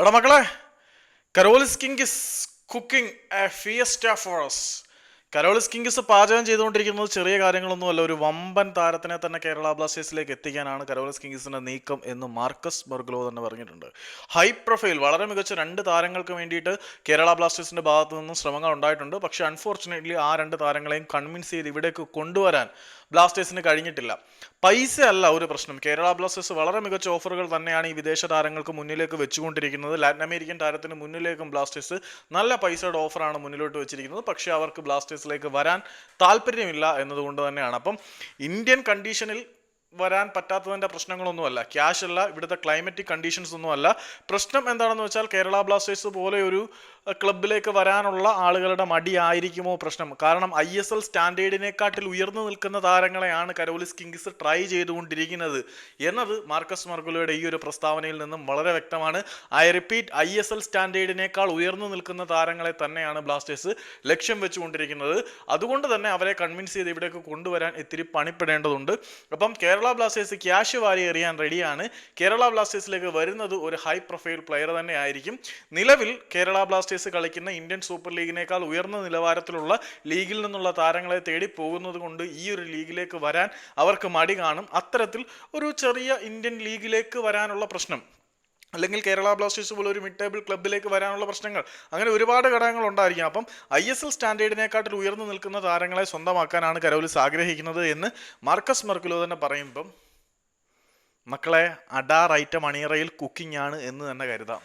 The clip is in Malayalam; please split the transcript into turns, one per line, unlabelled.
എടാ മക്കളെ കരോളിസ് കിങ്കിസ് cooking a fiesta for us Karolis കിങ്കിസ് പാചകം ചെയ്തുകൊണ്ടിരിക്കുന്നത് ചെറിയ കാര്യങ്ങളൊന്നുമല്ല ഒരു വമ്പൻ താരത്തിനെ തന്നെ കേരള ബ്ലാസ്റ്റേഴ്സിലേക്ക് എത്തിക്കാനാണ് കരോളിസ് കിങ്സിന്റെ നീക്കം എന്ന് മാർക്കസ് ബർഗ്ലോ തന്നെ പറഞ്ഞിട്ടുണ്ട്. ഹൈ പ്രൊഫൈൽ വളരെ മികച്ച രണ്ട് താരങ്ങൾക്ക് വേണ്ടിയിട്ട് കേരള ബ്ലാസ്റ്റേഴ്സിന്റെ ഭാഗത്തു നിന്നും ശ്രമങ്ങൾ ഉണ്ടായിട്ടുണ്ട്. പക്ഷേ അൺഫോർച്ചുനേറ്റ്ലി ആ രണ്ട് താരങ്ങളെയും കൺവിൻസ് ചെയ്ത് ഇവിടേക്ക് കൊണ്ടുവരാൻ ബ്ലാസ്റ്റേഴ്സിന് കഴിഞ്ഞിട്ടില്ല. പൈസ അല്ല ഒരു പ്രശ്നം. കേരള ബ്ലാസ്റ്റേഴ്സ് വളരെ മികച്ച ഓഫറുകൾ തന്നെയാണ് ഈ വിദേശ താരങ്ങൾക്ക് മുന്നിലേക്ക് വെച്ചുകൊണ്ടിരിക്കുന്നത്. ലാറ്റിൻ അമേരിക്കൻ താരത്തിന് മുന്നിലേക്കും ബ്ലാസ്റ്റേഴ്സ് നല്ല പൈസയുടെ ഓഫറാണ് മുന്നിലോട്ട് വെച്ചിരിക്കുന്നത്. പക്ഷേ അവർക്ക് ബ്ലാസ്റ്റേഴ്സിലേക്ക് വരാൻ താല്പര്യമില്ല എന്നതുകൊണ്ട് തന്നെയാണ്. അപ്പം ഇന്ത്യൻ കണ്ടീഷനിൽ വരാൻ പറ്റാത്തതിന്റെ പ്രശ്നങ്ങളൊന്നുമല്ല. ക്യാഷ് അല്ല ഇവിടുത്തെ ക്ലൈമറ്റിക് കണ്ടീഷൻസ് ഒന്നുമല്ല പ്രശ്നം എന്താണെന്ന് വെച്ചാൽ കേരള ബ്ലാസ്റ്റേഴ്സ് പോലെ ഒരു ക്ലബിലേക്ക് വരാനുള്ള ആളുകളുടെ മടിയായിരിക്കുമോ പ്രശ്നം? കാരണം ഐ എസ് എൽ സ്റ്റാൻഡേർഡിനെക്കാട്ടിൽ ഉയർന്നു നിൽക്കുന്ന താരങ്ങളെയാണ് കരോലിസ് കിങ്സ് ട്രൈ ചെയ്തുകൊണ്ടിരിക്കുന്നത് എന്നത് മാർക്കസ് മർഗുലയുടെ ഈ ഒരു പ്രസ്താവനയിൽ നിന്നും വളരെ വ്യക്തമാണ്. I repeat I S L സ്റ്റാൻഡേർഡിനേക്കാൾ ഉയർന്നു നിൽക്കുന്ന താരങ്ങളെ തന്നെയാണ് ബ്ലാസ്റ്റേഴ്സ് ലക്ഷ്യം വെച്ചുകൊണ്ടിരിക്കുന്നത്. അതുകൊണ്ട് തന്നെ അവരെ കൺവിൻസ് ചെയ്ത് ഇവിടേക്ക് കൊണ്ടുവരാൻ ഇത്തിരി പണിപ്പെടേണ്ടതുണ്ട്. അപ്പം കേരള ബ്ലാസ്റ്റേഴ്സ് ക്യാഷ് വാരി എറിയാൻ റെഡിയാണ്. കേരള ബ്ലാസ്റ്റേഴ്സിലേക്ക് വരുന്നത് ഒരു ഹൈ പ്രൊഫൈൽ പ്ലെയർ തന്നെ ആയിരിക്കും നിലവിൽ കേരള ബ്ലാസ്റ്റേഴ്സ് കളിക്കുന്ന ഇന്ത്യൻ സൂപ്പർ ലീഗിനേക്കാൾ ഉയർന്ന നിലവാരത്തിലുള്ള ലീഗിൽ നിന്നുള്ള താരങ്ങളെ തേടി പോകുന്നത് കൊണ്ട് ഈ ഒരു ലീഗിലേക്ക് വരാൻ അവർക്ക് മടി കാണും. അത്തരത്തിൽ ഒരു ചെറിയ ഇന്ത്യൻ ലീഗിലേക്ക് വരാനുള്ള പ്രശ്നം അല്ലെങ്കിൽ കേരള ബ്ലാസ്റ്റേഴ്സ് പോലെ ഒരു മിഡ് ടേബിൾ ക്ലബിലേക്ക് വരാനുള്ള പ്രശ്നങ്ങൾ അങ്ങനെ ഒരുപാട് ഘടകങ്ങൾ ഉണ്ടായിരിക്കും. അപ്പം ഐ എസ് എൽ സ്റ്റാൻഡേർഡിനെക്കാട്ടിൽ ഉയർന്നു നിൽക്കുന്ന താരങ്ങളെ സ്വന്തമാക്കാനാണ് കരോലിസ് ആഗ്രഹിക്കുന്നത് എന്ന് മാർക്കസ് മെർക്കുലോ തന്നെ പറയുമ്പം മക്കളെ അഡാർ ഐറ്റം അണിയറയിൽ കുക്കിംഗ് ആണ് എന്ന് തന്നെ കരുതാം.